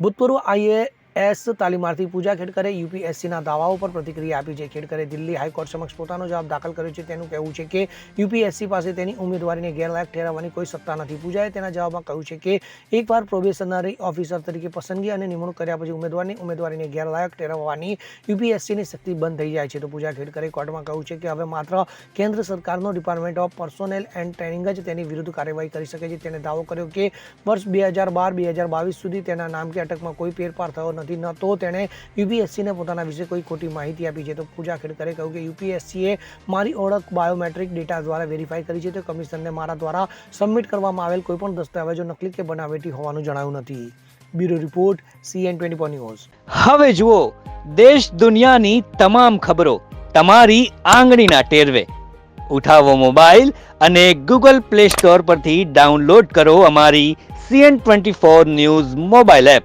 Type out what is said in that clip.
ભૂતપૂર્વ આઈએ આઈએએસ તાલીમાર્થી પૂજા ખેડકરે યુપીએસસીના દાવાઓ પર પ્રતિક્રિયા આપી છે. ખેડકરે દિલ્હી હાઈકોર્ટ સમક્ષ પોતાનો જવાબ દાખલ કર્યો છે. તેનું કહેવું છે કે યુપીએસસી પાસે તેની ઉમેદવારીને ગેરલાયક ઠેરવવાની કોઈ સત્તા નથી. પૂજાએ તેના જવાબમાં કહ્યું છે કે એકવાર પ્રોબેશનરી ઓફિસર તરીકે પસંદગી અને નિમણૂક કર્યા પછી ઉમેદવારની ઉમેદવારીને ગેરલાયક ઠેરવવાની યુપીએસસીની શક્તિ બંધ થઈ જાય છે. તો પૂજા ખેડકરે કોર્ટમાં કહ્યું છે કે હવે માત્ર કેન્દ્ર સરકારનો department of personnel and training જ તેની વિરુદ્ધ કાર્યવાહી કરી શકે છે. તેને દાવો કર્યો કે વર્ષ બે હજાર બાર બે હજાર બાવીસ સુધી તેના નામ કે અટકમાં કોઈ ફેરફાર થયો નથી. ન તો તેણે યુપીએસસીને પોતાના વિશે કોઈ ખોટી માહિતી આપી. છે તો પૂજા ખેડકરે કહ્યું કે યુપીએસસીએ મારી ઓળખ બાયોમેટ્રિક ડેટા દ્વારા વેરીફાઈ કરી છે. તો કમિશનને મારા દ્વારા સબમિટ કરવામાં આવેલ કોઈપણ દસ્તાવેજો નકલી કે બનાવેટી હોવાનું જણાવ્યું નથી. Bureau report, CN twenty four news. હવે જુઓ, દેશ દુનિયાની તમામ ખબરો તમારી આંગળીના ટેરવે. ઉઠાવો મોબાઈલ અને ગૂગલ પ્લે સ્ટોર પરથી ડાઉનલોડ કરો અમારી CN twenty four news mobile app.